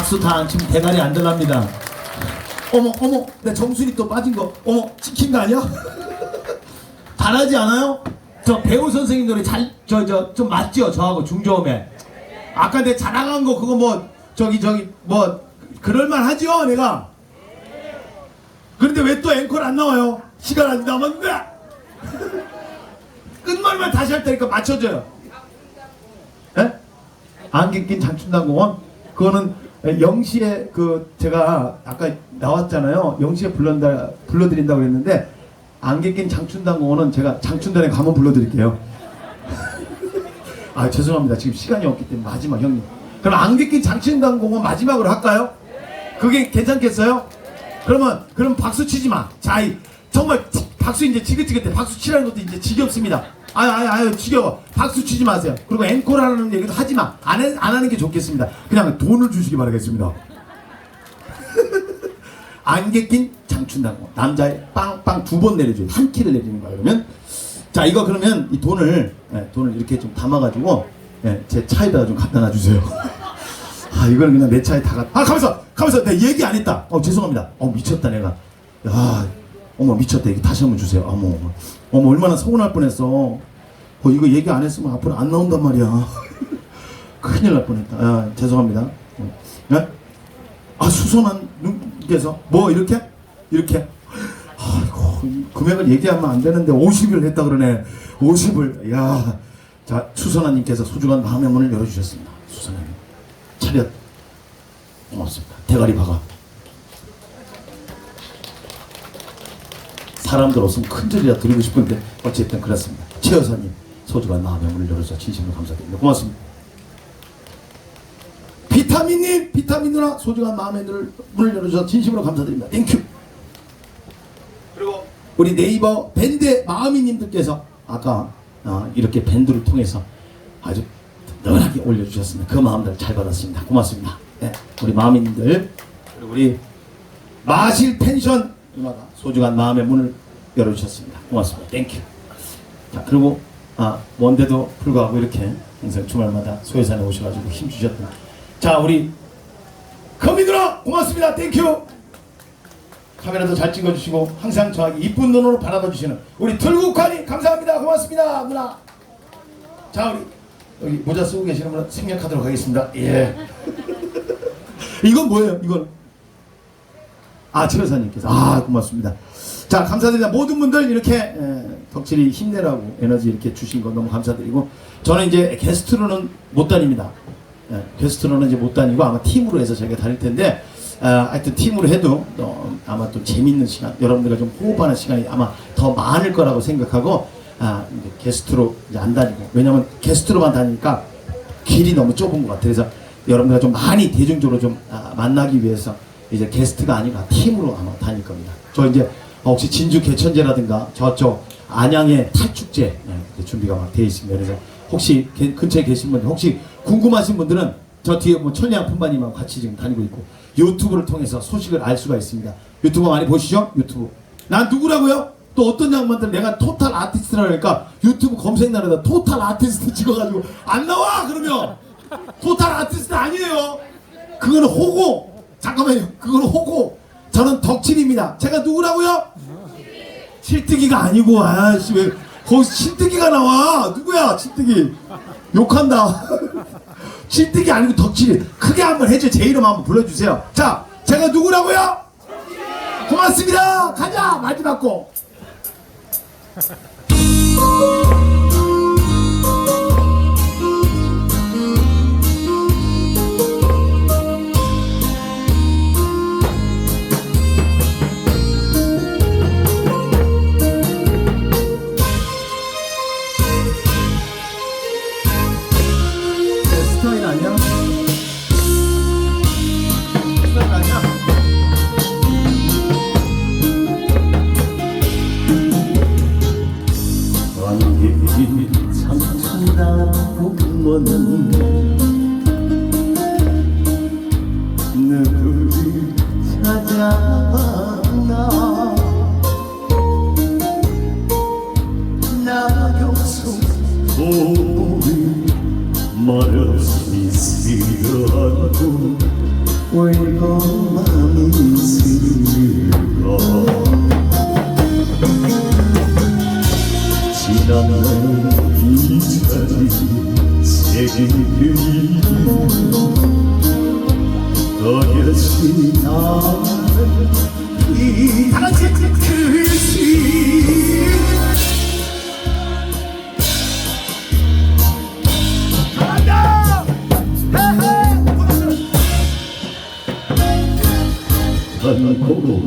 박수 다안 치면 대가리 안 들랍니다. 어머 어머 내 정수리 또 빠진 거 어머 찍힌 거 아니야? 잘하지 않아요? 저 배우 선생님 노래 잘 저 저 좀 맞죠 저하고 중저음에 아까 내 자랑한 거 그거 뭐 저기 저기 뭐 그럴만 하죠 내가 그런데 왜 또 앵콜 안 나와요? 시간 안 남았는데 끝말만 다시 할 테니까 맞춰줘요 에? 안개 낀 장춘단공원 그거는 영시에 그 제가 아까 나왔잖아요 영시에 불러다 불러드린다고 그랬는데 안개 낀 장춘단 공원은 제가 장춘단에 가면 불러드릴게요 아 죄송합니다 지금 시간이 없기 때문에 마지막 형님 그럼 안개 낀 장춘단 공원 마지막으로 할까요? 그게 괜찮겠어요? 그러면 그럼 박수 치지 마. 자, 이, 정말 지- 박수 이제 지긋지긋해. 박수 치라는 것도 이제 지겹습니다. 아유, 아유, 아유, 지겨워. 박수 치지 마세요. 그리고 앵콜하는 얘기도 하지 마. 안, 하는 게 좋겠습니다. 그냥 돈을 주시기 바라겠습니다. 안개 낀 장춘다고 남자의 빵빵 두 번 내려줘요. 한 키를 내리는 거야. 그러면 자 이거 그러면 이 돈을 예, 돈을 이렇게 좀 담아가지고 예, 제 차에다가 좀 갖다 놔주세요. 아 이거는 그냥 내 차에 다 갖. 아 가면서 가면서 내가 얘기 안 했다. 어 죄송합니다. 어 미쳤다 내가. 야 어머 미쳤다. 이거 다시 한번 주세요. 어머 어머 얼마나 서운할 뻔했어. 어 이거 얘기 안 했으면 앞으로 안 나온단 말이야. 큰일 날 뻔했다. 아, 죄송합니다. 어. 예? 아 수선한 분께서 뭐 이렇게 이렇게 아이고 이 금액을 얘기하면 안 되는데 50을 했다 그러네 50을 야자 수선아님께서 소중한 마음의 문을 열어주셨습니다 수선아님 차렷 고맙습니다 대가리 박아 사람들 없으면 큰 절이라 드리고 싶은데 어쨌든 그렇습니다 최 여사님 소중한 마음의 문을 열어주셔서 진심으로 감사드립니다 고맙습니다 비타민님, 비타민 누나 소중한 마음의 문을, 열어주셔서 진심으로 감사드립니다. 땡큐. 그리고 우리 네이버 밴드 마음이님들께서 아까 어, 이렇게 밴드를 통해서 아주 든든하게 올려주셨습니다. 그 마음들 잘 받았습니다. 고맙습니다. 네, 우리 마음이님들 우리 마실 펜션 누나가 소중한 마음의 문을 열어주셨습니다. 고맙습니다. 땡큐. 자 그리고 아 먼데도 불구하고 이렇게 항상 주말마다 소회산에 오셔가지고 힘 주셨던 자 우리 커미 누나 고맙습니다. 땡큐 카메라도 잘 찍어주시고 항상 저에게 이쁜 눈으로 바라봐 주시는 우리 들국환이 감사합니다. 고맙습니다 누나. 자 우리 여기 모자 쓰고 계시는 분 생략하도록 하겠습니다. 예. 이건 뭐예요? 이건 아, 최 여사님께서. 아, 고맙습니다. 자, 감사드립니다. 모든 분들 이렇게 에, 덕질이 힘내라고 에너지 이렇게 주신 거 너무 감사드리고 저는 이제 게스트로는 못 다닙니다. 예, 게스트로는 이제 못 다니고 아마 팀으로 해서 저희가 다닐 텐데 아, 하여튼 팀으로 해도 또 아마 또 재밌는 시간, 여러분들과 좀 호흡하는 시간이 아마 더 많을 거라고 생각하고 아, 이제 게스트로 이제 안 다니고 왜냐면 게스트로만 다니니까 길이 너무 좁은 것 같아요. 그래서 여러분들과 좀 많이 대중적으로 좀 아, 만나기 위해서 이제 게스트가 아니라 팀으로 아마 다닐 겁니다. 저 이제 혹시 진주 개천제라든가 저쪽 안양의 탈축제 예, 이제 준비가 막 돼 있습니다. 그래서 혹시 게- 근처에 계신 분들 혹시 궁금하신 분들은 저 뒤에 뭐 천리양 품바님하고 같이 지금 다니고 있고 유튜브를 통해서 소식을 알 수가 있습니다. 유튜브 많이 보시죠? 유튜브. 난 누구라고요? 또 어떤 양반들 내가 토탈 아티스트라 그러니까 유튜브 검색란에다 토탈 아티스트 찍어가지고 안 나와 그러면 토탈 아티스트 아니에요. 그거는 호고. 잠깐만요. 그거는 호고. 저는 덕칠입니다. 제가 누구라고요? 칠뜨기가 아니고 아씨 왜 거기서 칠뜨기가 나와? 누구야 칠뜨기? 욕한다. 칠뜨기 아니고 덕칠이. 크게 한번 해줘. 제 이름 한번 불러주세요. 자, 제가 누구라고요? 고맙습니다. 가자 마지막 곡. 그머는 누구를 찾아나? 나경수 오리 말없이 울고 마음이 이자리 새기리 어여시 나이 다같이 그시! 안고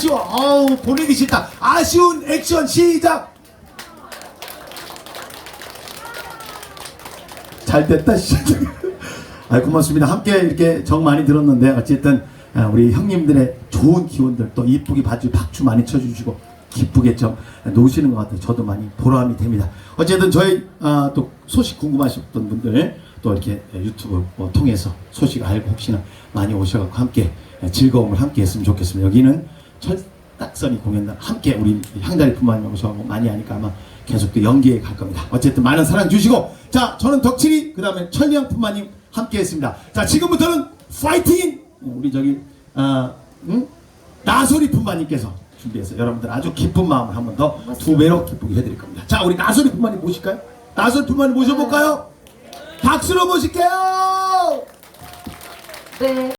아쉬워. 어우 보내기 싫다. 아쉬운 액션 시작! 잘 됐다 씨. 아 고맙습니다. 함께 이렇게 정 많이 들었는데 어쨌든 아, 우리 형님들의 좋은 기운들 또 이쁘게 봐주 박수 많이 쳐주시고 기쁘게 좀 노시는 것 같아요. 저도 많이 보람이 됩니다. 어쨌든 저희 아, 또 소식 궁금하셨던 분들 또 이렇게 유튜브 뭐 통해서 소식 알고 혹시나 많이 오셔서 함께 즐거움을 함께 했으면 좋겠습니다. 여기는 철딱선이 공연단 함께 우리 향다리 품만님 오셔서 많이 하니까 아마 계속 또 연기에 갈 겁니다 어쨌든 많은 사랑 주시고 자 저는 덕칠이 그 다음에 철미양 품만님 함께 했습니다 자 지금부터는 파이팅 우리 저기 아 응? 나소리 품마님께서 준비해서 여러분들 아주 기쁜 마음을 한 번 더 두 배로 기쁘게 해드릴 겁니다. 자, 우리 나소리 품마님 모실까요? 나소리 품마님 모셔볼까요? 박수로 모실게요. 네.